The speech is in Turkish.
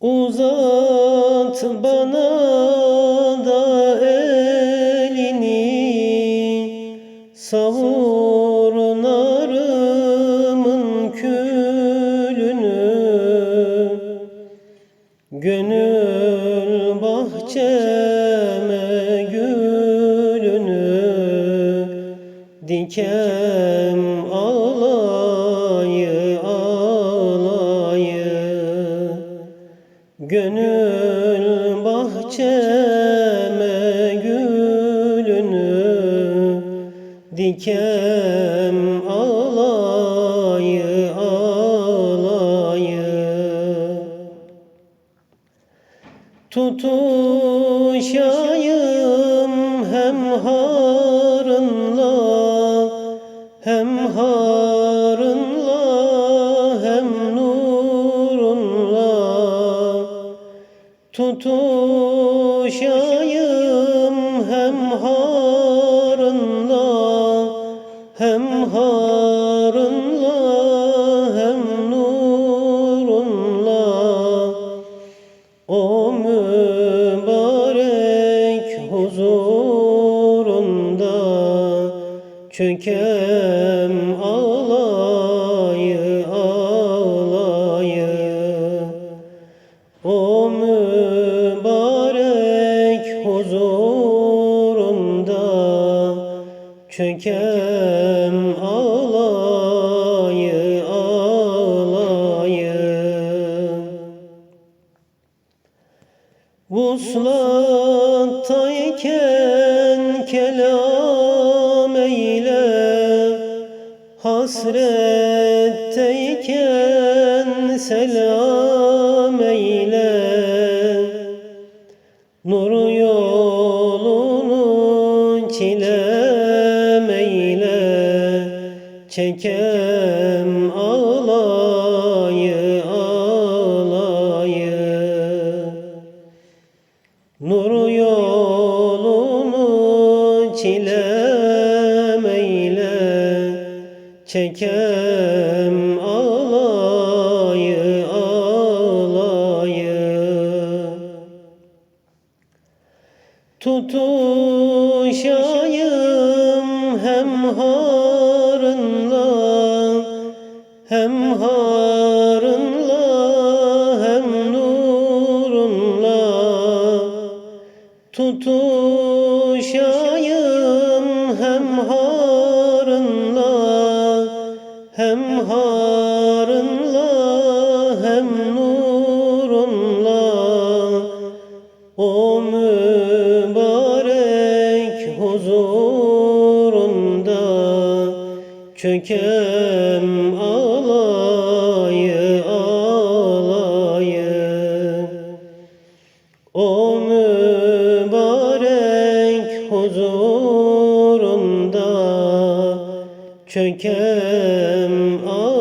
Uzat bana da elini. Savur narımın külünü. Gönül bahçeme gülünü. Dikem Gönül bahçeme gülünü Dikem alayı alayı. Tutuşayım hem harınla hem Tutuşayım hem harınla hem harınla hem nurunla. O mübarek huzurunda çökem ağlayı çökem ağlayı ağlayı Vuslattayken kelam eyle Hasretteyken selam eyle. Nur yolunu eyle Çekem ağlayı ağlayı Nur yolunu çilem eyle Çekem ağlayı ağlayı Tutuşayım hem harınla hem harınla hem nurunla Tutuşayım. Hem harınla hem harınla çökem ağlayı ağlayı o mübarek huzurunda çökem ağlayı